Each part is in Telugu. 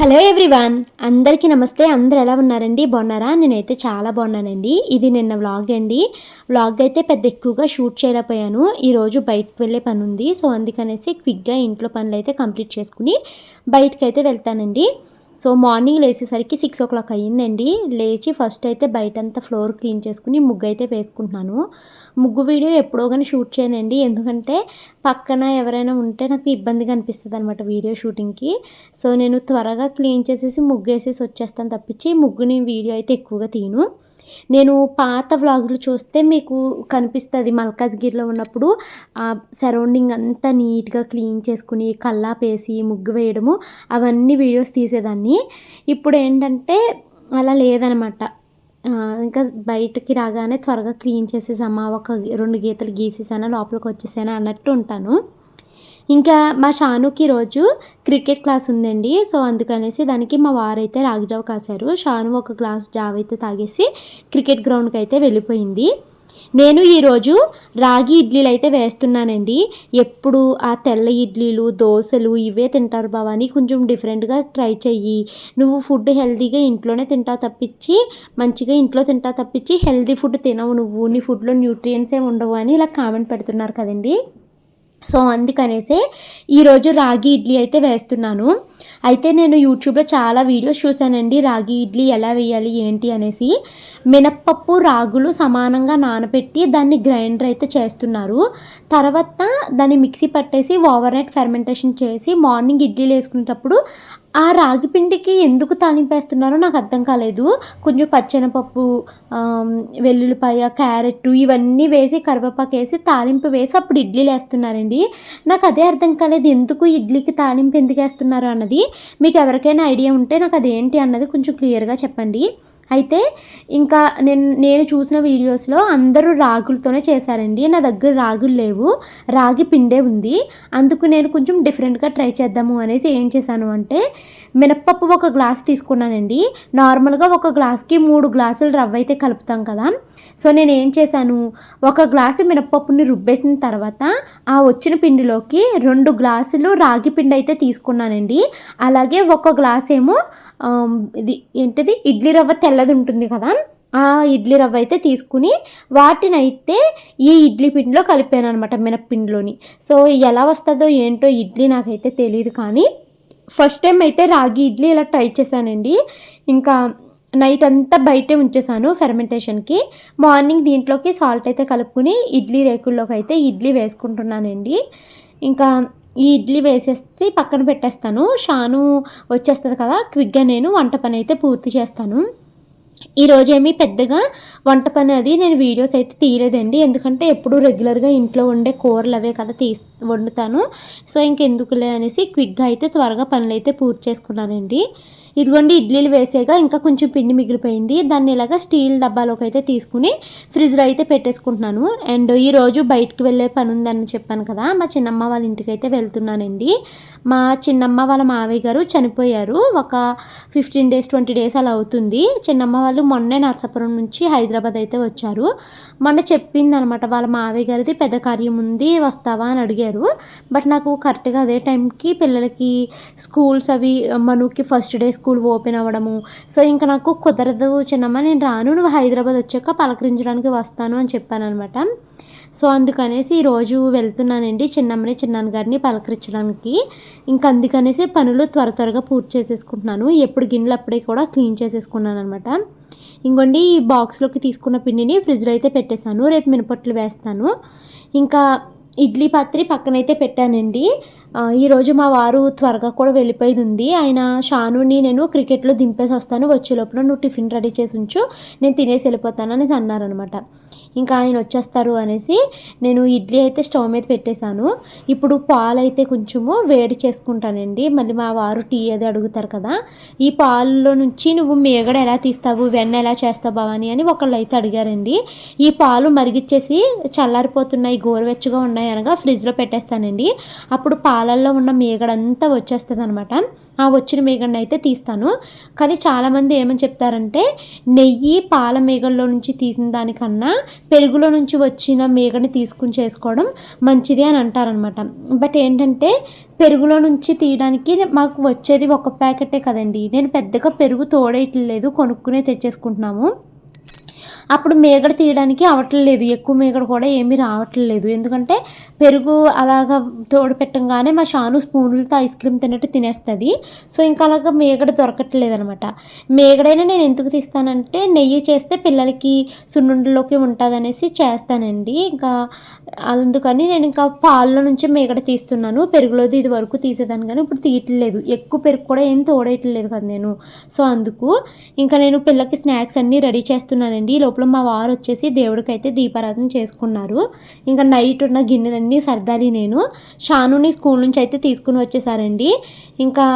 హలో ఎవ్రీవన్ అందరికీ నమస్తే. అందరు ఎలా ఉన్నారండి? బాగున్నారా? నేనైతే చాలా బాగున్నానండి. ఇది నిన్న వ్లాగ్ అండి. వ్లాగ్ అయితే పెద్ద ఎక్కువగా షూట్ చేయలేకపోయాను. ఈరోజు బయటకు వెళ్ళే పని ఉంది. సో అందుకనేసి క్విక్గా ఇంట్లో పనులు అయితే కంప్లీట్ చేసుకుని బయటకు అయితే వెళ్తానండి. సో మార్నింగ్ లేచేసరికి సిక్స్ ఓ క్లాక్ అయ్యిందండి. లేచి ఫస్ట్ అయితే బయటంతా ఫ్లోర్ క్లీన్ చేసుకుని ముగ్గు అయితే వేసుకుంటున్నాను. ముగ్గు వీడియో ఎప్పుడో కానీ షూట్ చేయనండి. ఎందుకంటే పక్కన ఎవరైనా ఉంటే నాకు ఇబ్బందిగా అనిపిస్తుంది అనమాట వీడియో షూటింగ్కి. సో నేను త్వరగా క్లీన్ చేసేసి ముగ్గు వేసేసి వచ్చేస్తాను తప్పించి ముగ్గుని వీడియో అయితే ఎక్కువగా తీను. నేను పాత వ్లాగులు చూస్తే మీకు కనిపిస్తుంది మల్కాజ్గిరిలో ఉన్నప్పుడు ఆ సరౌండింగ్ అంతా నీట్గా క్లీన్ చేసుకుని కల్లాపేసి ముగ్గు వేయడము అవన్నీ వీడియోస్ తీసేదాన్ని. ఇప్పుడు ఏంటంటే అలా లేదనమాట ఇంకా బయటకి రాగానే త్వరగా క్లీన్ చేసేసామా ఒక రెండు గీతలు గీసేసానా లోపలికి వచ్చేసానా అన్నట్టు ఉంటాను. ఇంకా మా షానుకి రోజు క్రికెట్ క్లాస్ ఉందండి. సో అందుకనేసి దానికి మా వారైతే రాగి జావ కాశారు. షాను ఒక గ్లాస్ జావ అయితే తాగేసి క్రికెట్ గ్రౌండ్కి అయితే వెళ్ళిపోయింది. నేను ఈరోజు రాగి ఇడ్లీలు అయితే వేస్తున్నానండి. ఎప్పుడు ఆ తెల్ల ఇడ్లీలు దోశలు ఇవే తింటారు భవాని కొంచెం డిఫరెంట్గా ట్రై చెయ్యి. నువ్వు ఫుడ్ హెల్తీగా ఇంట్లోనే తింటావు తప్పించి మంచిగా ఇంట్లో తింటావు తప్పించి హెల్తీ ఫుడ్ తినవు నువ్వు. నీ ఫుడ్లో న్యూట్రియంట్స్ ఏమి ఉండవు అని ఇలా కామెంట్ పెడుతున్నారు కదండి. సో అందుకనేసి ఈరోజు రాగి ఇడ్లీ అయితే వేస్తున్నాను. అయితే నేను యూట్యూబ్లో చాలా వీడియోస్ చూశానండి. రాగి ఇడ్లీ ఎలా వేయాలి ఏంటి అనేసి. మినప్పప్పు రాగులు సమానంగా నానబెట్టి దాన్ని గ్రైండర్ అయితే చేస్తున్నారు. తర్వాత దాన్ని మిక్సీ పట్టేసి ఓవర్ నైట్ ఫెర్మెంటేషన్ చేసి మార్నింగ్ ఇడ్లీలు వేసుకునేటప్పుడు ఆ రాగి పిండికి ఎందుకు తాలింపేస్తున్నారో నాకు అర్థం కాలేదు. కొంచెం పచ్చెనపప్పు వెల్లుల్లిపాయ క్యారెట్ ఇవన్నీ వేసి కరివేపాకు వేసి తాలింపు వేసి అప్పుడు ఇడ్లీలు వేస్తున్నారండి నాకు అదే అర్థం కాలేదు ఎందుకు ఇడ్లీకి తాలింపు ఎందుకు వేస్తున్నారు అన్నది. మీకు ఎవరికైనా ఐడియా ఉంటే నాకు అదేంటి అన్నది కొంచెం క్లియర్గా చెప్పండి. అయితే ఇంకా నేను నేను చూసిన వీడియోస్లో అందరూ రాగులతోనే చేశారండి. నా దగ్గర రాగులు లేవు. రాగి పిండే ఉంది. అందుకు నేను కొంచెం డిఫరెంట్గా ట్రై చేద్దాము అనేసి ఏం చేశాను అంటే మినప్పప్పు ఒక గ్లాస్ తీసుకున్నానండి. నార్మల్గా ఒక గ్లాస్కి మూడు గ్లాసులు రవ్వ అయితే కలుపుతాం కదా. సో నేను ఏం చేశాను? ఒక గ్లాసు మినప్పప్పుని రుబ్బేసిన తర్వాత ఆ వచ్చిన పిండిలోకి రెండు గ్లాసులు రాగి పిండి అయితే తీసుకున్నానండి. అలాగే ఒక గ్లాస్ ఏమో ఇది ఏంటిది? ఇడ్లీ రవ్వ తెల్లది ఉంటుంది కదా. ఆ ఇడ్లీ రవ్వ అయితే తీసుకుని వాటినైతే ఈ ఇడ్లీ పిండిలో కలిపాను అనమాట మినప్పిండిలోని సో ఎలా వస్తుందో ఏంటో ఇడ్లీ నాకైతే తెలియదు కానీ ఫస్ట్ టైం అయితే రాగి ఇడ్లీ ఇలా ట్రై చేశానండి. ఇంకా నైట్ అంతా బయటే ఉంచేసాను ఫెర్మెంటేషన్కి. మార్నింగ్ దీంట్లోకి సాల్ట్ అయితే కలుపుకుని ఇడ్లీ రేకుల్లోకి అయితే ఇడ్లీ వేసుకుంటున్నానండి. ఇంకా ఈ ఇడ్లీ వేసేసి పక్కన పెట్టేస్తాను. షాను వచ్చేస్తుంది కదా క్విక్గా నేను వంట పని అయితే పూర్తి చేస్తాను. ఈరోజు ఏమీ పెద్దగా వంట పని అది నేను వీడియోస్ అయితే తీయలేదండి. ఎందుకంటే ఎప్పుడు రెగ్యులర్గా ఇంట్లో ఉండే కూరలు అవే కదా తీ వండుతాను. సో ఇంకెందుకులే అనేసి క్విక్గా అయితే త్వరగా పనులు అయితే పూర్తి చేసుకున్నానండి. ఇదిగోండి ఇడ్లీలు వేసాక ఇంకా కొంచెం పిండి మిగిలిపోయింది. దాన్ని ఇలాగ స్టీల్ డబ్బాలోకి అయితే తీసుకుని ఫ్రిడ్జ్లో అయితే పెట్టేసుకుంటున్నాను. అండ్ ఈరోజు బయటికి వెళ్ళే పని ఉందని చెప్పాను కదా మా చిన్నమ్మ వాళ్ళ ఇంటికి అయితే వెళ్తున్నానండి. మా చిన్నమ్మ వాళ్ళ మావయ్య గారు చనిపోయారు. ఒక ఫిఫ్టీన్ డేస్ ట్వంటీ డేస్ అలా అవుతుంది. చిన్నమ్మ వాళ్ళు మొన్నే నర్సాపురం నుంచి హైదరాబాద్ అయితే వచ్చారు. మొన్న చెప్పింది అనమాట వాళ్ళ మావయ్య గారిది పెద్ద కార్యం ఉంది వస్తావా? అని అడిగారు. బట్ నాకు కరెక్ట్గా అదే టైంకి పిల్లలకి స్కూల్స్ అవి మనుకి ఫస్ట్ డే స్కూల్ ఓపెన్ అవ్వడము. సో ఇంకా నాకు కుదరదు చిన్నమ్మ నేను రాను. నువ్వు హైదరాబాద్ వచ్చాక పలకరించడానికి వస్తాను అని చెప్పాను అనమాట సో అందుకనేసి ఈరోజు వెళ్తున్నానండి చిన్నమ్మని చిన్నాన్న గారిని పలకరించడానికి. ఇంకా అందుకనేసి పనులు త్వర త్వరగా పూర్తి చేసేసుకుంటున్నాను. ఎప్పుడు గిన్నెలు అప్పుడే కూడా క్లీన్ చేసేసుకున్నాను అనమాట ఇంకోండి ఈ బాక్స్లోకి తీసుకున్న పిండిని ఫ్రిడ్జ్లో అయితే పెట్టేశాను. రేపు మినపట్లు వేస్తాను. ఇంకా ఇడ్లీ పాత్రి పక్కనైతే పెట్టానండి. ఈరోజు మా వారు త్వరగా కూడా వెళ్ళిపోయేది ఉంది ఆయన షానుని నేను క్రికెట్లో దింపేసి వస్తాను. వచ్చే లోపల నువ్వు టిఫిన్ రెడీ చేసి ఉంచు. నేను తినేసి వెళ్ళిపోతాను అనేసి అన్నారనమాట ఇంకా ఆయన వచ్చేస్తారు అనేసి నేను ఇడ్లీ అయితే స్టవ్ మీద పెట్టేశాను. ఇప్పుడు పాలు అయితే కొంచెము వేడి చేసుకుంటానండి. మళ్ళీ మా వారు టీ అది అడుగుతారు కదా. ఈ పాలలో నుంచి నువ్వు మేగడ ఎలా తీస్తావు? వెన్న ఎలా చేస్తావు భవాని అని ఒకళ్ళు అయితే అడిగారండి. ఈ పాలు మరిగిచ్చేసి చల్లారిపోతున్నాయి గోరువెచ్చగా ఉన్నాయి ఉన్నాయి అనగా ఫ్రిడ్జ్లో పెట్టేస్తానండి. అప్పుడు పాలల్లో ఉన్న మేగడంతా వచ్చేస్తుంది అనమాట ఆ వచ్చిన మేగడిని అయితే తీస్తాను. కానీ చాలామంది ఏమని చెప్తారంటే నెయ్యి పాల మేగల్లో నుంచి తీసిన దానికన్నా పెరుగులో నుంచి వచ్చిన మేగని తీసుకుని చేసుకోవడం మంచిది అని అంటారనమాట. బట్ ఏంటంటే పెరుగులో నుంచి తీయడానికి మాకు వచ్చేది ఒక ప్యాకెటే కదండి. నేను పెద్దగా పెరుగు తోడేయట్లేదు కొనుక్కునే తెచ్చేసుకుంటున్నాము. అప్పుడు మేగడ తీయడానికి అవ్వట్లేదు ఎక్కువ మేగడ కూడా ఏమీ రావట్లేదు ఎందుకంటే పెరుగు అలాగా తోడు పెట్టంగానే మా షాను స్పూన్లతో ఐస్ క్రీమ్ తిన్నట్టు తినేస్తుంది. సో ఇంకా అలాగా మేగడ దొరకట్లేదు అనమాట మేగడైనా నేను ఎందుకు తీస్తానంటే నెయ్యి చేస్తే పిల్లలకి సున్నుండలోకి ఉంటుంది అనేసి చేస్తానండి. ఇంకా అందుకని నేను ఇంకా పాల్లో నుంచి మేగడ తీస్తున్నాను. పెరుగులోది ఇది వరకు తీసేదాన్ని కానీ ఇప్పుడు తీయట్లేదు. ఎక్కువ పెరుగు కూడా ఏం తోడేయట్లేదు కదా నేను. సో అందుకు ఇంకా నేను పిల్లకి స్నాక్స్ అన్నీ రెడీ చేస్తున్నానండి. ఈ లోపల మా వారు వచ్చేసి దేవుడికి అయితే దీపారాధన చేసుకున్నారు. ఇంకా నైట్ ఉన్న గిన్నెలన్నీ సర్దాలి నేను. షానుని స్కూల్ నుంచి అయితే తీసుకుని వచ్చేసారండి. ఇంకా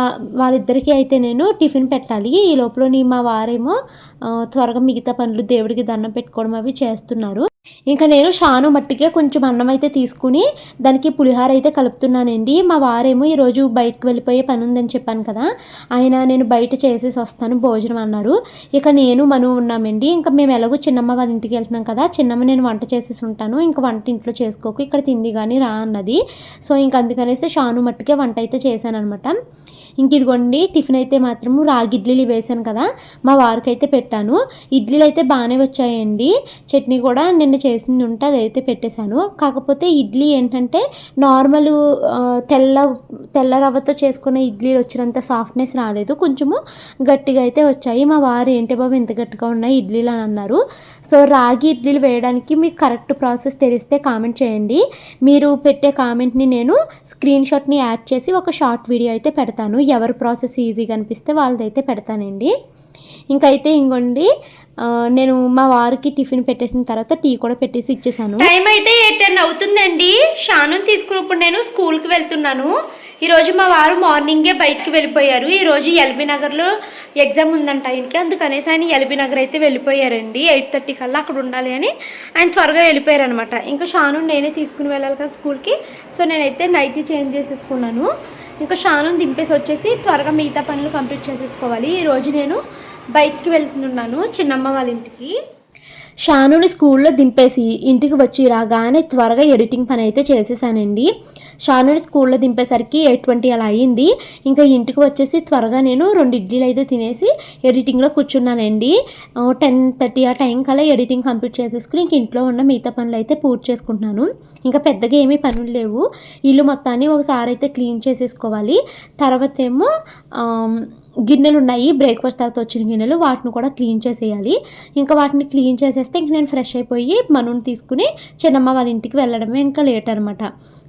వాళ్ళిద్దరికీ అయితే నేను టిఫిన్ పెట్టాలి. ఈ లోపల మా వారేమో త్వరగా మిగతా పనులు దేవుడికి దండం పెట్టుకోవడం అవి చేస్తున్నారు. ఇంకా నేను షాను మట్టికే కొంచెం అన్నం అయితే తీసుకుని దానికి పులిహార అయితే కలుపుతున్నానండి. మా వారేమో ఈరోజు బయటకు వెళ్ళిపోయే పని ఉందని చెప్పాను కదా ఆయన నేను బయట చేసేసి వస్తాను భోజనం అన్నారు. ఇక నేను మను ఉన్నామండి. ఇంకా మేము ఎలాగో చిన్నమ్మ వాళ్ళ ఇంటికి వెళ్తున్నాం కదా చిన్నమ్మ నేను వంట చేసేసి ఉంటాను. ఇంకా వంట ఇంట్లో చేసుకోకు ఇక్కడ తింది కానీ రా అన్నది. సో ఇంక అందుకనేసి షాను మట్టుకే వంట అయితే చేశాను అనమాట ఇంక ఇదిగోండి టిఫిన్ అయితే మాత్రము రాగి ఇడ్లీలు వేసాను కదా మా వారికి అయితే పెట్టాను. ఇడ్లీలు అయితే బాగానే వచ్చాయండి. చట్నీ కూడా నిన్న చేసింది ఉంటే అదైతే పెట్టేశాను. కాకపోతే ఇడ్లీ ఏంటంటే నార్మల్ తెల్ల తెల్ల రవ్వతో చేసుకున్న ఇడ్లీలు వచ్చినంత సాఫ్ట్నెస్ రాలేదు. కొంచెము గట్టిగా అయితే వచ్చాయి. మా వారు ఏంటి బాబు ఇంత గట్టిగా ఉన్నాయి ఇడ్లీలు అని అన్నారు. సో రాగి ఇడ్లీలు వేయడానికి మీకు కరెక్ట్ ప్రాసెస్ తెలిస్తే కామెంట్ చేయండి. మీరు పెట్టే కామెంట్ని నేను స్క్రీన్ షాట్ని యాడ్ చేసి ఒక షార్ట్ వీడియో అయితే పెడతాను. ఎవరి ప్రాసెస్ ఈజీగా అనిపిస్తే వాళ్ళదైతే పెడతానండి. ఇంకైతే ఇంకోండి నేను మా వారికి టిఫిన్ పెట్టేసిన తర్వాత టీ కూడా పెట్టేసి ఇచ్చేసాను. టైం అయితే ఎయిట్ టెన్ అవుతుందండి. షాను తీసుకున్నప్పుడు నేను స్కూల్కి వెళ్తున్నాను. ఈరోజు మా వారు మార్నింగే బయటికి వెళ్ళిపోయారు. ఈరోజు ఎల్బీ నగర్లో ఎగ్జామ్ ఉందంట ఆయనకి. అందుకనేసి ఆయన ఎల్బీ నగర్ అయితే వెళ్ళిపోయారండి. ఎయిట్ థర్టీ కల్లా అక్కడ ఉండాలి అని ఆయన త్వరగా వెళ్ళిపోయారు అనమాట ఇంకా షాను నేనే తీసుకుని వెళ్ళాలి కదా స్కూల్కి సో నేనైతే నైట్ చేంజ్ చేసేసుకున్నాను. ఇంకా షాను దింపేసి వచ్చేసి త్వరగా మిగతా పనులు కంప్లీట్ చేసేసుకోవాలి. ఈరోజు నేను బయటికి వెళ్తున్నాను చిన్నమ్మ వాళ్ళ ఇంటికి. షానుని స్కూల్లో దింపేసి ఇంటికి వచ్చి రాగానే త్వరగా ఎడిటింగ్ పని అయితే చేసేసానండి. షానుని స్కూల్లో దింపేసరికి ఎయిట్ ట్వంటీ అలా అయ్యింది ఇంకా ఇంటికి వచ్చేసి త్వరగా నేను రెండు ఇడ్లీలు అయితే తినేసి ఎడిటింగ్లో కూర్చున్నానండి. టెన్ థర్టీ ఆ టైం కల్లా ఎడిటింగ్ కంప్లీట్ చేసేసుకుని ఇంక ఇంట్లో ఉన్న మిగతా పనులు అయితే పూర్తి చేసుకుంటున్నాను. ఇంకా పెద్దగా ఏమీ పనులు లేవు. ఇల్లు మొత్తాన్ని ఒకసారి అయితే క్లీన్ చేసేసుకోవాలి. తర్వాత ఏమో గిన్నెలు ఉన్నాయి బ్రేక్ఫాస్ట్ తర్వాత వచ్చిన గిన్నెలు వాటిని కూడా క్లీన్ చేసేయాలి. ఇంకా వాటిని క్లీన్ చేసేస్తే ఇంక నేను ఫ్రెష్ అయిపోయి మనుని తీసుకుని చిన్నమ్మ వాళ్ళ ఇంటికి వెళ్ళడమే ఇంకా లేట్ అనమాట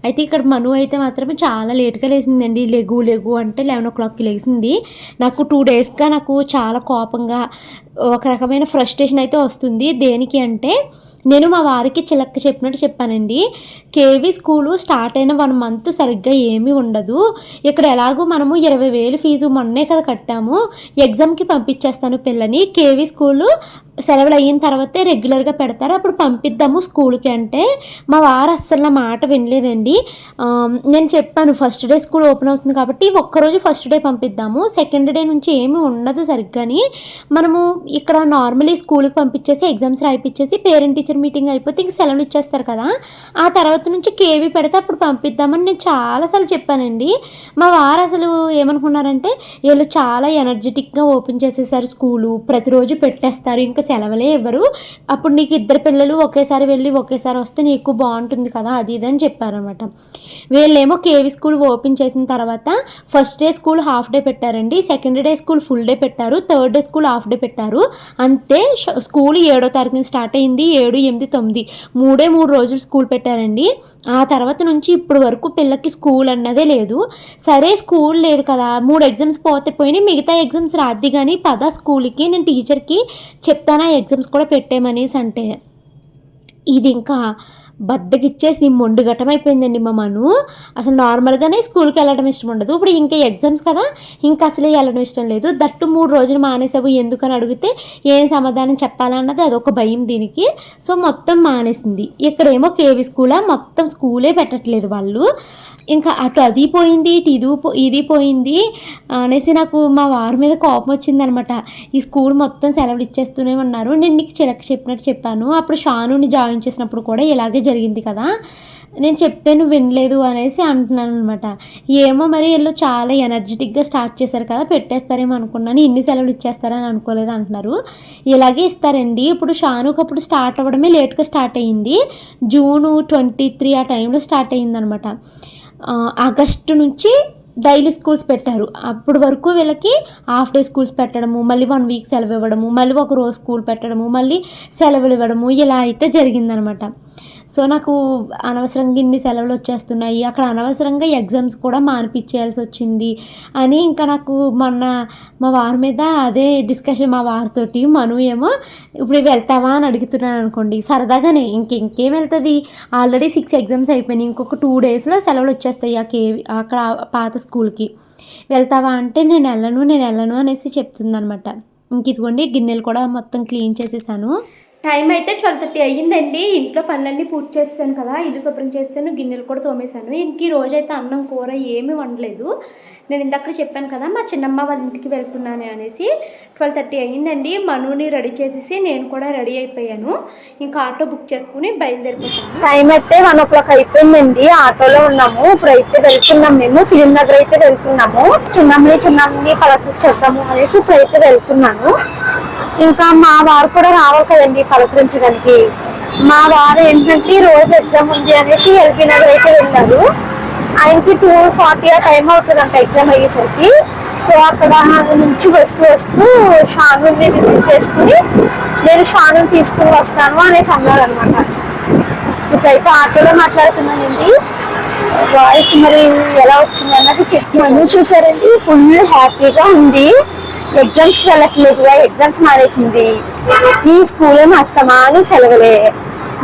అయితే ఇక్కడ మను అయితే మాత్రమే చాలా లేట్గా లేచిందండి. లెగు లెగు అంటే లెవెన్ ఓ క్లాక్కి లేచింది. నాకు టూ డేస్గా నాకు చాలా కోపంగా ఒక రకమైన ఫ్రస్ట్రేషన్ అయితే వస్తుంది. దేనికి అంటే నేను మా వారికి చిలక్క చెప్పినట్టు చెప్పానండి. కేవీ స్కూలు స్టార్ట్ అయిన వన్ మంత్ సరిగ్గా ఏమీ ఉండదు. ఇక్కడ ఎలాగో మనము ఇరవై వేలు ఫీజు మొన్నే కదా కట్టాము. ఎగ్జామ్కి పంపించేస్తాను పిల్లని. కేవీ స్కూలు సెలవులు అయిన తర్వాతే రెగ్యులర్గా పెడతారు. అప్పుడు పంపిద్దాము స్కూల్కి అంటే. మా వారు అస్సలు నా మాట వినలేదండి. నేను చెప్పాను ఫస్ట్ డే స్కూల్ ఓపెన్ అవుతుంది కాబట్టి ఒక్కరోజు ఫస్ట్ డే పంపిద్దాము. సెకండ్ డే నుంచి ఏమీ ఉండదు సరిగ్గాని. మనము ఇక్కడ నార్మలీ స్కూల్కి పంపించేసి ఎగ్జామ్స్ రాయిపించేసి పేరెంట్ టీచర్ మీటింగ్ అయిపోతే ఇంక సెలవులు ఇచ్చేస్తారు కదా. ఆ తర్వాత నుంచి కేవీ పెడితే అప్పుడు పంపిద్దామని నేను చాలాసార్లు చెప్పానండి. మా వారు అసలు ఏమనుకున్నారంటే వీళ్ళు చాలా ఎనర్జెటిక్గా ఓపెన్ చేసేసారు స్కూలు ప్రతిరోజు పెట్టేస్తారు ఇంకా సెలవులే ఇవ్వరు. అప్పుడు నీకు ఇద్దరు పిల్లలు ఒకేసారి వెళ్ళి ఒకేసారి వస్తే నీకు బాగుంటుంది కదా అది ఇది అని చెప్పారనమాట వీళ్ళేమో కేవీ స్కూల్ ఓపెన్ చేసిన తర్వాత first day school half day పెట్టారండి. Second day school full day పెట్టారు. Third day school half day పెట్టారు. అంతే స్కూల్ ఏడో తారీఖున స్టార్ట్ అయింది ఏడు ఎనిమిది తొమ్మిది. మూడే మూడు రోజులు స్కూల్ పెట్టారండి. ఆ తర్వాత నుంచి ఇప్పుడు వరకు పిల్లకి స్కూల్ అన్నదే లేదు. సరే స్కూల్ లేదు కదా మూడు ఎగ్జామ్స్ పోతే పోయినాయి. మిగతా ఎగ్జామ్స్ రాద్ది కానీ పద స్కూల్కి నేను టీచర్కి చెప్తాను ఆ ఎగ్జామ్స్ కూడా పెట్టేమనేసి అంటే. ఇది ఇంకా బద్దకిచ్చేసి మొండు ఘటం అయిపోయిందండి మా మను. అసలు నార్మల్గానే స్కూల్కి వెళ్ళడం ఇష్టం ఉండదు. ఇప్పుడు ఇంకా ఎగ్జామ్స్ కదా ఇంకా అసలే వెళ్ళడం ఇష్టం లేదు. దట్టు మూడు రోజులు మానేసావు ఎందుకని అడిగితే ఏం సమాధానం చెప్పాలన్నది అదొక భయం దీనికి. సో మొత్తం మానేసింది. ఇక్కడేమో కేవీ స్కూలా మొత్తం స్కూలే పెట్టట్లేదు వాళ్ళు. ఇంకా అటు అది పోయింది ఇటు ఇది పో- ఇది పోయింది అనేసి నాకు మా వారి మీద కోపం వచ్చిందనమాట. ఈ స్కూల్ మొత్తం సెలవులు ఇచ్చేస్తూనే ఉన్నారు. నేను నీకు చిలక చెప్పినట్టు చెప్పాను. అప్పుడు షానుని జాయిన్ చేసినప్పుడు కూడా ఇలాగే జరిగింది కదా. నేను చెప్తే నువ్వు వినలేదు అనేసి అంటున్నాను అనమాట ఏమో మరి వీళ్ళు చాలా ఎనర్జెటిక్గా స్టార్ట్ చేశారు కదా పెట్టేస్తారేమో అనుకున్నాను ఇన్ని సెలవులు ఇచ్చేస్తారని అనుకోలేదు అంటున్నారు. ఇలాగే ఇస్తారండి. ఇప్పుడు షానుకి అప్పుడు స్టార్ట్ అవ్వడమే లేట్గా స్టార్ట్ అయ్యింది. జూను ట్వంటీ త్రీ ఆ టైంలో స్టార్ట్ అయ్యిందనమాట ఆగస్టు నుంచి డైలీ స్కూల్స్ పెట్టారు. అప్పటి వరకు వీళ్ళకి హాఫ్ డే స్కూల్స్ పెట్టడము మళ్ళీ వన్ వీక్ సెలవు ఇవ్వడము మళ్ళీ ఒక రోజు స్కూల్ పెట్టడము మళ్ళీ సెలవులు ఇవ్వడము ఇలా అయితే జరిగిందనమాట. సో నాకు అనవసరంగా ఇన్ని సెలవులు వచ్చేస్తున్నాయి. అక్కడ అనవసరంగా ఎగ్జామ్స్ కూడా మానిపించేయాల్సి వచ్చింది అని ఇంకా నాకు మొన్న మా వారి మీద అదే డిస్కషన్ మా వారితోటి మను ఏమో ఇప్పుడు వెళ్తావా అని అడుగుతున్నాను అనుకోండి. సరదాగానే ఇంక ఇంకేం వెళ్తుంది? ఆల్రెడీ సిక్స్ ఎగ్జామ్స్ అయిపోయినాయి. ఇంకొక టూ డేస్లో సెలవులు వచ్చేస్తాయి ఆ కే అక్కడ పాత స్కూల్కి. వెళ్తావా అంటే నేను వెళ్ళను నేను వెళ్ళను అనేసి చెప్తుందనమాట ఇంక ఇదిగోండి గిన్నెలు కూడా మొత్తం క్లీన్ చేసేసాను. టైం అయితే ట్వెల్వ్ థర్టీ అయ్యిందండి. ఇంట్లో పనులన్నీ పూర్తి చేస్తాను కదా. ఇల్లు శుభ్రం చేస్తాను గిన్నెలు కూడా తోమేశాను. ఇంక ఈ రోజైతే అన్నం కూర ఏమీ వండలేదు. నేను ఇందాక చెప్పాను కదా మా చిన్నమ్మ వాళ్ళ ఇంటికి వెళ్తున్నాను అనేసి ట్వెల్వ్ థర్టీ అయ్యిందండి. మనుని రెడీ చేసేసి నేను కూడా రెడీ అయిపోయాను. ఇంకా ఆటో బుక్ చేసుకుని బయలుదేరిపోతాను. టైం అయితే వన్ ఓ క్లాక్ అయిపోయిందండి. ఆటోలో ఉన్నాము. ఇప్పుడు అయితే వెళ్తున్నాం మేము. ఫిలిం నగర్ అయితే వెళ్తున్నాము. చిన్నమ్మని చిన్నమ్మని పలకరించేద్దాము అనేసి ఇప్పుడు వెళ్తున్నాను. ఇంకా మా వారు కూడా రావాలి కదండి పలకరించడానికి. మా వారు ఏంటంటే రోజు ఎగ్జామ్ ఉంది అనేసి ఎల్బీ నగర్ అయితే వెళ్ళారు. ఆయనకి టూ ఫార్టీ ఆ టైం అవుతుందంట ఎగ్జామ్ అయ్యేసరికి. సో అక్కడ నుంచి వస్తూ వస్తూ షానుని రిసీవ్ చేసుకుని నేను షాను తీసుకుని వస్తాను అనేసి అన్నారు అనమాట ఇప్పుడైతే ఆటోలో మాట్లాడుతున్నానండి. వాయిస్ మరి ఎలా వచ్చింది అన్నది చెక్ చేయను చూసారండి ఫుల్ హ్యాపీగా ఉంది. ఎగ్జామ్స్ వెళ్ళట్లేదుగా వెళ్ళట్లేదు ఎగ్జామ్స్ మానేసింది. ఈ స్కూల్ ఏమో అని సెలవులే.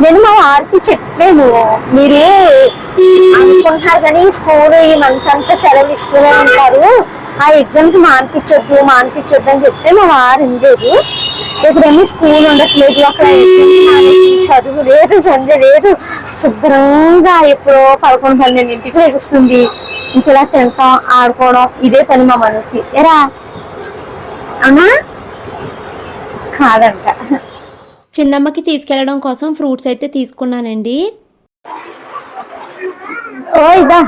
నేను మా వారికి చెప్పాను మీరే అనుకుంటున్నారు కానీ స్కూల్ ఈ మంత్ అంతా సెలవు ఇస్తూనే ఉంటారు. ఆ ఎగ్జామ్స్ మానిపించొద్దు మానిపించొద్దు అని చెప్తే మా వారు ఉండేది. ఇప్పుడేమీ స్కూల్ ఉండట్లేదు అక్కడ చదువు లేదు సంధ్య లేదు. శుభ్రంగా ఎప్పుడో పదకొండు పన్నెండింటికి లెగుస్తుంది. ఇంకా తింటాం ఆడుకోవడం ఇదే పని మా మనకి ఎరా అవునా? కాదంట. చిన్నమ్మకి తీసుకెళ్ళడం కోసం ఫ్రూట్స్ అయితే తీసుకున్నానండి. ఓ ఇదా.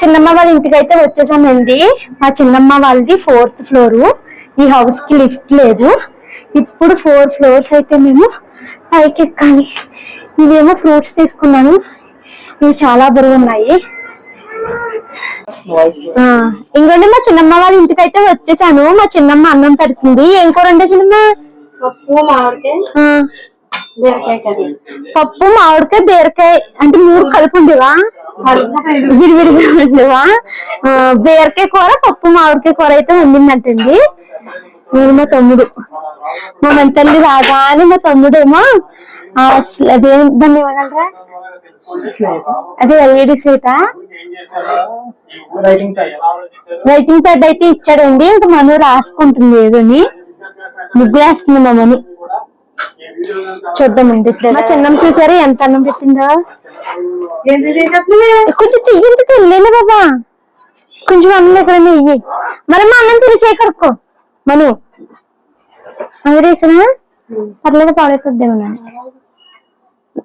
చిన్నమ్మ వాళ్ళ ఇంటికి అయితే వచ్చేసామండి. మా చిన్నమ్మ వాళ్ళది ఫోర్త్ ఫ్లోర్. ఈ హౌస్కి లిఫ్ట్ లేదు. ఇప్పుడు ఫోర్ ఫ్లోర్స్ అయితే మేము పైకి ఎక్కాలి ఇవేమో ఫ్రూట్స్ తీసుకున్నాను. ఇవి చాలా బరువు ఉన్నాయి ఆ, ఇంకోటి మా చిన్నమ్మ వాళ్ళ ఇంటికి అయితే వచ్చేసాను. మా చిన్నమ్మ అన్నం పెడుతుంది. ఏం కూర అంటే చిన్నమ్మ. పప్పు మామిడికాయ బీరకాయ అంటే మూడు కలిపి ఉండేవా? విడివిడిగా ఉండేవా? బీరకాయ కూర పప్పు మామిడికాయ కూర అయితే వండిందంటండి నేను మా తమ్ముడు. మా మన తల్లి రాగానే మా తమ్ముడేమో అసలు అదే దాన్ని ఏమన్నారా అదే ఎల్ఈడి స్వీటా రైటింగ్ ప్యాడ్ అయితే ఇచ్చాడండి. ఇంకా మను రాసుకుంటుంది ఏదోని. ముగ్గులేస్తుంది మా మను చూద్దామండి ఇప్పుడు మా చిన్నం చూసారా? ఎంత అన్నం పెట్టిందో? కొంచెం తీయంత తెలియలే బాబా? కొంచెం అన్నం ఇక్కడ నెయ్యి మరి మా అన్నం తిరిగి చేయకడుక్కో మను. అందరేసినా పర్లేదు పాడైపోద్దేమో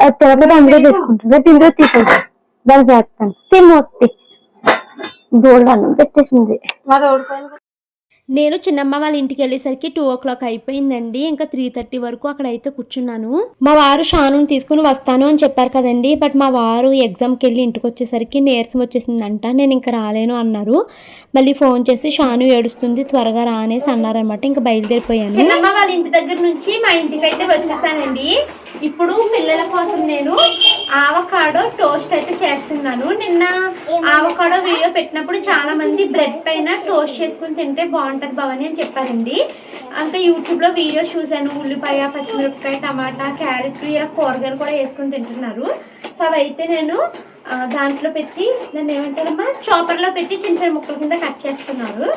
అది తిరగదు అందులో తీసుకుంటుంది. తిందో తీసుకుంటా దానికి వేస్తాను తిమ్మొత్తి గోల్డ్ అన్నం పెట్టేసింది. నేను చిన్నమ్మ వాళ్ళ ఇంటికి వెళ్ళేసరికి టూ ఓ క్లాక్ అయిపోయిందండి. ఇంకా త్రీ థర్టీ వరకు అక్కడ అయితే కూర్చున్నాను. మా వారు షానుని తీసుకుని వస్తాను అని చెప్పారు కదండి. బట్ మా వారు ఎగ్జామ్కి వెళ్ళి ఇంటికి వచ్చేసరికి నీరసం వచ్చేసిందంట. నేను ఇంకా రాలేను అన్నారు. మళ్ళీ ఫోన్ చేసి షాను ఏడుస్తుంది త్వరగా రా అనేసి అన్నారనమాట ఇంకా బయలుదేరిపోయాను. చిన్నమ్మ వాళ్ళ ఇంటి దగ్గర నుంచి మా ఇంటికి అయితే వచ్చేసానండి. ఇప్పుడు పిల్లల కోసం నేను ఆవకాడో టోస్ట్ అయితే చేస్తున్నాను. నిన్న ఆవకాడో వీడియో పెట్టినప్పుడు చాలా మంది బ్రెడ్ పైన టోస్ట్ చేసుకుని తింటే బాగుంటుంది భవని అని చెప్పారండి. అంతే యూట్యూబ్లో వీడియోస్ చూశాను. ఉల్లిపాయ పచ్చిమిరపకాయ టమాటా క్యారెట్ ఇలా కూరగాయలు కూడా వేసుకుని తింటున్నారు. సో అవి అయితే నేను దాంట్లో పెట్టి దాన్ని ఏమంటారమ్మా చాపర్లో పెట్టి చిన్న చిన్న ముక్కల కింద కట్ చేస్తున్నారు.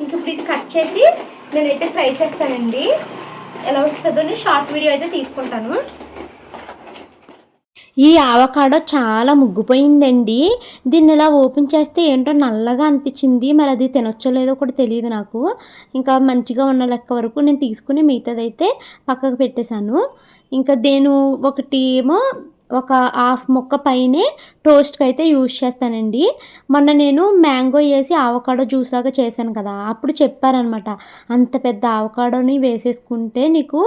ఇంక ఇప్పుడు ఇది కట్ చేసి నేనైతే ట్రై చేస్తానండి. ఎలా వస్తుందో షార్ట్ వీడియో అయితే తీసుకుంటాను. ఈ ఆవకాడో చాలా ముగ్గిపోయిందండి. దీన్ని ఇలా ఓపెన్ చేస్తే ఏంటో నల్లగా అనిపించింది. మరి అది తినొచ్చో లేదో కూడా తెలియదు నాకు. ఇంకా మంచిగా ఉన్న లెక్క వరకు నేను తీసుకుని మిగతాదైతే పక్కకు పెట్టేశాను. ఇంకా నేను ఒకటి ఏమో ఒక హాఫ్ మొక్క పైనే టోస్ట్కి అయితే యూజ్ చేస్తానండి. మొన్న నేను మ్యాంగో వేసి ఆవకాడో జ్యూస్ లాగా చేశాను కదా అప్పుడు చెప్పారనమాట అంత పెద్ద ఆవకాడోని వేసేసుకుంటే నీకు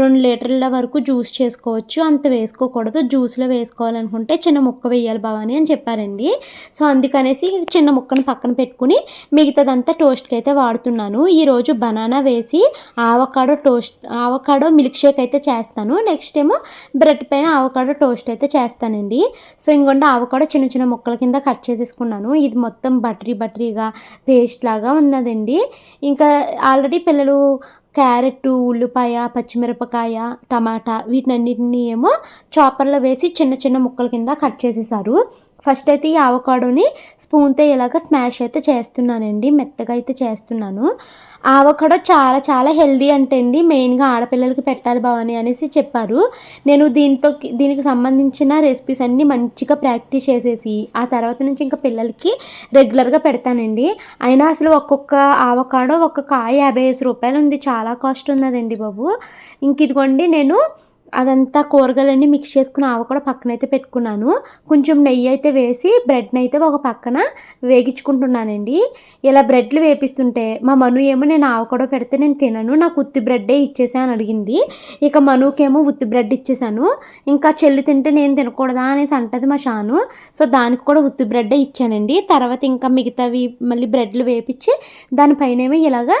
రెండు లీటర్ల వరకు జ్యూస్ చేసుకోవచ్చు అంత వేసుకోకూడదు జ్యూస్లో వేసుకోవాలనుకుంటే చిన్న ముక్క వేయాలి భవాని అని చెప్పారండి. సో అందుకనేసి చిన్న ముక్కను పక్కన పెట్టుకుని మిగతాదంతా టోస్ట్కి అయితే వాడుతున్నాను ఈరోజు బనానా వేసి avocado toast avocado milkshake అయితే చేస్తాను. నెక్స్ట్ ఏమో బ్రెడ్ పైన ఆవకాడో టోస్ట్ అయితే చేస్తానండి. సో ఇంకొండ కూడా చిన్న చిన్న ముక్కల కింద కట్ చేసేసుకున్నాను. ఇది మొత్తం బటరీ బటరీగా పేస్ట్ లాగా ఉన్నదండి. ఇంకా ఆల్రెడీ పిల్లలు క్యారెట్ ఉల్లిపాయ పచ్చిమిరపకాయ టమాటా వీటినన్నిటిని ఏమో చాపర్లో వేసి చిన్న చిన్న ముక్కల కింద కట్ చేసేసారు. ఫస్ట్ అయితే ఈ ఆవకాడోని స్పూన్తో ఇలాగ స్మాష్ అయితే చేస్తున్నానండి. మెత్తగా అయితే చేస్తున్నాను. ఆవకాడో చాలా చాలా హెల్దీ అంటే అండి మెయిన్గా ఆడపిల్లలకి పెట్టాలి భవాని అనేసి చెప్పారు. నేను దీంతో దీనికి సంబంధించిన రెసిపీస్ అన్నీ మంచిగా ప్రాక్టీస్ చేసేసి ఆ తర్వాత నుంచి ఇంకా పిల్లలకి రెగ్యులర్గా పెడతానండి. అయినా అసలు ఒక్కొక్క ఆవకాడో ఒక్క కాయ యాభై ఐదు రూపాయలు ఉంది చాలా కాస్ట్ ఉన్నదండి బాబు. ఇంక ఇదిగోండి నేను అదంతా కూరగాయలన్నీ మిక్స్ చేసుకుని ఆవకాడ పక్కన అయితే పెట్టుకున్నాను. కొంచెం నెయ్యి అయితే వేసి బ్రెడ్ని అయితే ఒక పక్కన వేగించుకుంటున్నానండి. ఇలా బ్రెడ్లు వేపిస్తుంటే మా మను ఏమో నేను ఆవకాడ పెడితే నేను తినను నాకు ఉత్తి బ్రెడ్డే ఇచ్చేసా అని అడిగింది. ఇక మనుకేమో ఉత్తి బ్రెడ్ ఇచ్చేసాను. ఇంకా చెల్లి తింటే నేను తినకూడదా అనేసి అంటది మా షాను. సో దానికి కూడా ఉత్తి బ్రెడ్డే ఇచ్చానండి. తర్వాత ఇంకా మిగతావి మళ్ళీ బ్రెడ్లు వేపించి దానిపైనేమో ఇలాగా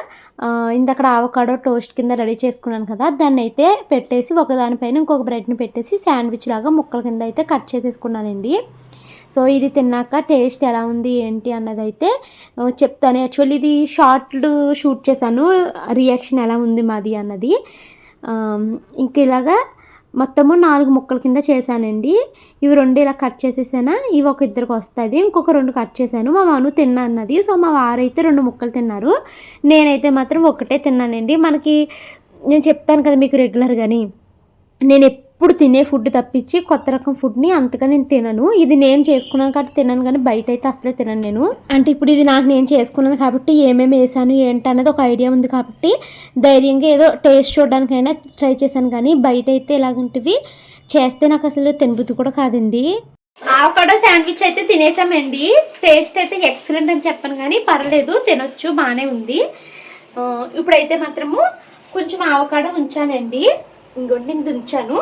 ఇందక్కడ ఆవకాడో టోస్ట్ కింద రెడీ చేసుకున్నాను కదా దాన్ని అయితే పెట్టేసి ఒకదాని దానిపైన ఇంకొక బ్రెడ్ని పెట్టేసి శాండ్విచ్ లాగా ముక్కల కింద అయితే కట్ చేసేసుకున్నానండి. సో ఇది తిన్నాక టేస్ట్ ఎలా ఉంది ఏంటి అన్నది అయితే చెప్తాను. యాక్చువల్లీ ఇది షార్ట్లు షూట్ చేశాను. రియాక్షన్ ఎలా ఉంది మాది అన్నది. ఇంక ఇలాగా మొత్తము నాలుగు ముక్కల కింద చేశానండి. ఇవి రెండు ఇలా కట్ చేసేసానా ఇవి ఒక ఇద్దరికి వస్తుంది. ఇంకొక రెండు కట్ చేశాను. మా మను తిన్నా అన్నది. సో మా వారైతే రెండు ముక్కలు తిన్నారు. నేనైతే మాత్రం ఒకటే తిన్నానండి. మనకి నేను చెప్తాను కదా మీకు రెగ్యులర్గాని. నేను ఎప్పుడు తినే ఫుడ్ తప్పించి కొత్త రకం ఫుడ్ని అంతగా నేను తినను. ఇది నేను చేసుకున్నాను కాబట్టి తినను కానీ బయట అయితే అసలే తినను నేను. అంటే ఇప్పుడు ఇది నాకు నేను చేసుకున్నాను కాబట్టి ఏమేమి వేసాను ఏంటి అనేది ఒక ఐడియా ఉంది కాబట్టి ధైర్యంగా ఏదో టేస్ట్ చూడడానికైనా ట్రై చేశాను కానీ బయట అయితే ఇలాగంటివి చేస్తే నాకు అసలు తినబుద్ధి కూడా కాదండి. ఆవకాడో శాండ్విచ్ అయితే తినేసామండి. టేస్ట్ అయితే ఎక్సలెంట్ అని చెప్పాను కానీ పర్లేదు తినొచ్చు బాగానే ఉంది. ఇప్పుడైతే మాత్రము కొంచెం ఆవకాడో ఉంచానండి. ఇంకోటి నేను దుంచాను.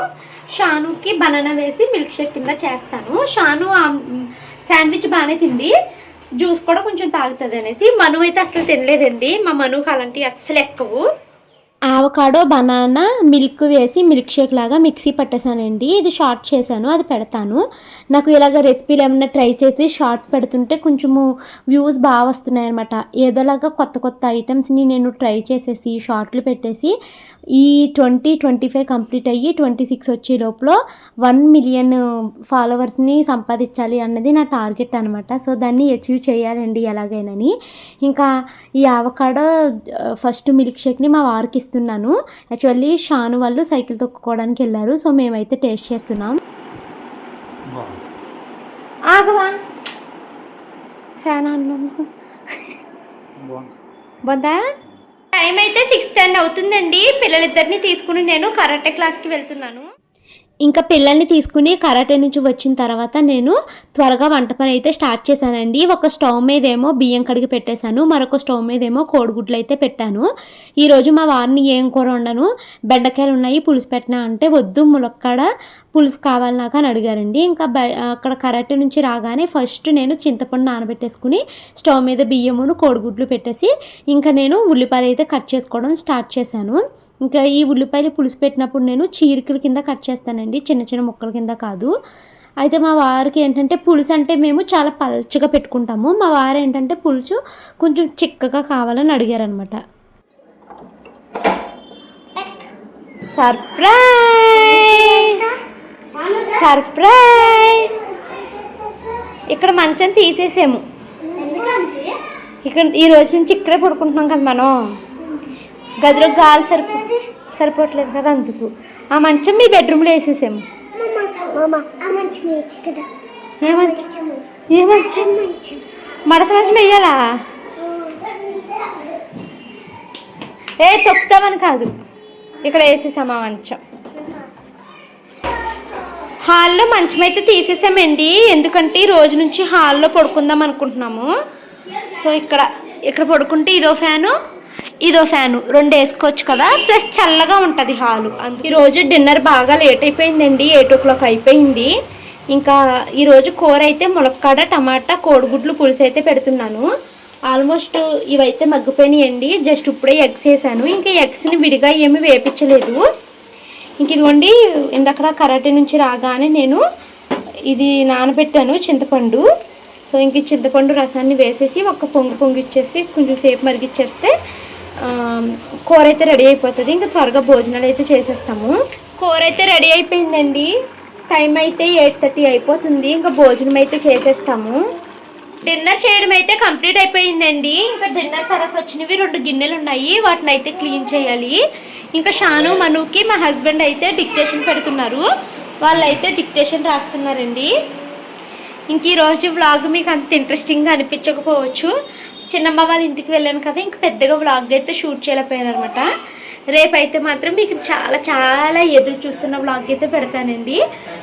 షానుకి బనానా వేసి మిల్క్ షేక్ కింద చేస్తాను. షాను శాండ్విచ్ బాగానే తింది. జ్యూస్ కూడా కొంచెం తాగుతుంది అనేసి. మను అయితే అసలు తినలేదండి. మా మనుకు అలాంటివి అస్సలు ఎక్కవు. ఆవకాడో బనానా మిల్క్ వేసి మిల్క్ షేక్ లాగా మిక్సీ పట్టేశానండి ఇది షార్ట్ చేశాను అది పెడతాను. నాకు ఇలాగ రెసిపీలు ఏమైనా ట్రై చేసి షార్ట్ పెడుతుంటే కొంచెము వ్యూస్ బాగా వస్తున్నాయి అనమాట ఏదోలాగా కొత్త కొత్త ఐటమ్స్ని నేను ట్రై చేసేసి షార్ట్లు పెట్టేసి ఈ ట్వంటీ ట్వంటీ ఫైవ్ కంప్లీట్ అయ్యి ట్వంటీ సిక్స్ వచ్చే లోపల వన్ మిలియన్ ఫాలోవర్స్ని సంపాదించాలి అన్నది నా టార్గెట్ అనమాట సో దాన్ని అచీవ్ చేయాలండి ఎలాగైనాని. ఇంకా ఈ ఆవకాడో ఫస్ట్ మిల్క్ షేక్ని మా వారికి ఇస్తున్నాను యాక్చువల్లీ షాను వాళ్ళు సైకిల్ తొక్కుకోవడానికి వెళ్ళారు. సో మేమైతే టేస్ట్ చేస్తున్నాం. ఆగవా? ఫ్యాన్ అన్నాము బాగుంది. బొందా? టైం అయితే సిక్స్ టెన్ అవుతుందండి. పిల్లలిద్దరిని తీసుకుని నేను కరాటే క్లాస్కి వెళ్తున్నాను. ఇంకా పిల్లల్ని తీసుకుని కరాటే నుంచి వచ్చిన తర్వాత నేను త్వరగా వంట పని అయితే స్టార్ట్ చేశానండి. ఒక స్టవ్ మీద ఏమో బియ్యం కడిగి పెట్టేశాను. మరొక స్టవ్ మీద ఏమో కోడిగుడ్లు అయితే పెట్టాను. ఈరోజు మా వారిని ఏం కూర వండను? బెండకాయలు ఉన్నాయి పులుసు పెట్టినా అంటే వద్దు ములక్కాడ పులుసు కావాలి నాకు అని అడిగారండి. ఇంకా బ అక్కడ కరాటే నుంచి రాగానే ఫస్ట్ నేను చింతపండు నానబెట్టేసుకుని స్టవ్ మీద బియ్యమును కోడిగుడ్లు పెట్టేసి ఇంకా నేను ఉల్లిపాయలు అయితే కట్ చేసుకోవడం స్టార్ట్ చేశాను. ఇంకా ఈ ఉల్లిపాయలు పులుసు పెట్టినప్పుడు నేను చీరికల కింద కట్ చేస్తానండి. పెట్టుకున్నానండి చిన్న చిన్న ముక్కల కింద కాదు. అయితే మా వారికి ఏంటంటే పులుసు అంటే మేము చాలా పల్చగా పెట్టుకుంటాము. మా వారు ఏంటంటే పులుసు కొంచెం చిక్కగా కావాలని అడిగారనమాట సర్ప్రైజ్! సర్ప్రైజ్! ఇక్కడ మంచం తీసేసాము. ఇక్కడ ఈ రోజు నుంచి ఇక్కడే పడుకుంటున్నాం కదా మనం. గదిలో గాలి సరిపో సరిపోవట్లేదు కదా అందుకు. ఆ మంచం మీ బెడ్రూమ్లో వేసేసాము ఏ మంచం? ఏ మంచం? మడత మంచం వేయాలా? ఏ తొక్కుతామని కాదు. ఇక్కడ వేసేసాం ఆ మంచం. హాల్లో మంచం అయితే తీసేసామండి. ఎందుకంటే ఈ రోజు నుంచి హాల్లో పడుకుందాం అనుకుంటున్నాము. సో ఇక్కడ ఇక్కడ పడుకుంటే ఇదో ఫ్యాను. ఇదో ఫ్యాను రెండు వేసుకోవచ్చు కదా? ప్లస్ చల్లగా ఉంటుంది హాలు. ఈరోజు డిన్నర్ బాగా లేట్ అయిపోయిందండి ఎయిట్ ఓ క్లాక్ అయిపోయింది. ఇంకా ఈరోజు కూర అయితే ములక్కాడ టమాటా కోడిగుడ్లు పులుసు అయితే పెడుతున్నాను. ఆల్మోస్ట్ ఇవైతే మగ్గిపోయినాయండి. జస్ట్ ఇప్పుడే ఎగ్స్ వేసాను. ఇంకా ఎగ్స్ని విడిగా ఏమీ వేపించలేదు. ఇంక ఇదిగోండి ఇందక్కడ కరాటే నుంచి రాగానే నేను ఇది నానబెట్టాను చింతపండు. సో ఇంక చింతపండు రసాన్ని వేసేసి ఒక పొంగు పొంగిచ్చేసి కొంచెం సేపు మరిగిచ్చేస్తే కూర అయితే రెడీ అయిపోతుంది. ఇంకా త్వరగా భోజనాలు అయితే చేసేస్తాము. కూర అయితే రెడీ అయిపోయిందండి. టైం అయితే ఎయిట్ థర్టీ అయిపోతుంది. ఇంకా భోజనం అయితే చేసేస్తాము. డిన్నర్ చేయడం అయితే కంప్లీట్ అయిపోయిందండి. ఇంకా డిన్నర్ తర్వాత వచ్చినవి రెండు గిన్నెలు ఉన్నాయి. వాటిని అయితే క్లీన్ చేయాలి. ఇంకా షాను మనుకి మా హస్బెండ్ అయితే డిక్టేషన్ పెడుతున్నారు. వాళ్ళు అయితే డిక్టేషన్ రాస్తున్నారండి. ఇంక ఈరోజు వ్లాగ్ మీకు అంత ఇంట్రెస్టింగ్గా అనిపించకపోవచ్చు. చిన్నమ్మ వాళ్ళ ఇంటికి వెళ్ళాను కదా ఇంక పెద్దగా వ్లాగ్ అయితే షూట్ చేయలేకపోయాను అనమాట రేపైతే మాత్రం మీకు చాలా చాలా ఎదురు చూస్తున్న వ్లాగ్ అయితే పెడతానండి.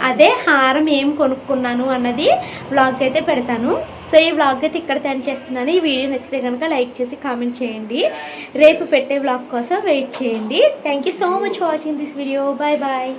అదే హారం ఏం కొనుక్కున్నాను అన్నది వ్లాగ్ అయితే పెడతాను. సో ఈ వ్లాగ్ అయితే ఇక్కడ తయారు చేస్తున్నాను. ఈ వీడియో నచ్చితే కనుక లైక్ చేసి కామెంట్ చేయండి. రేపు పెట్టే వ్లాగ్ కోసం వెయిట్ చేయండి. Thank you so much watching this video bye bye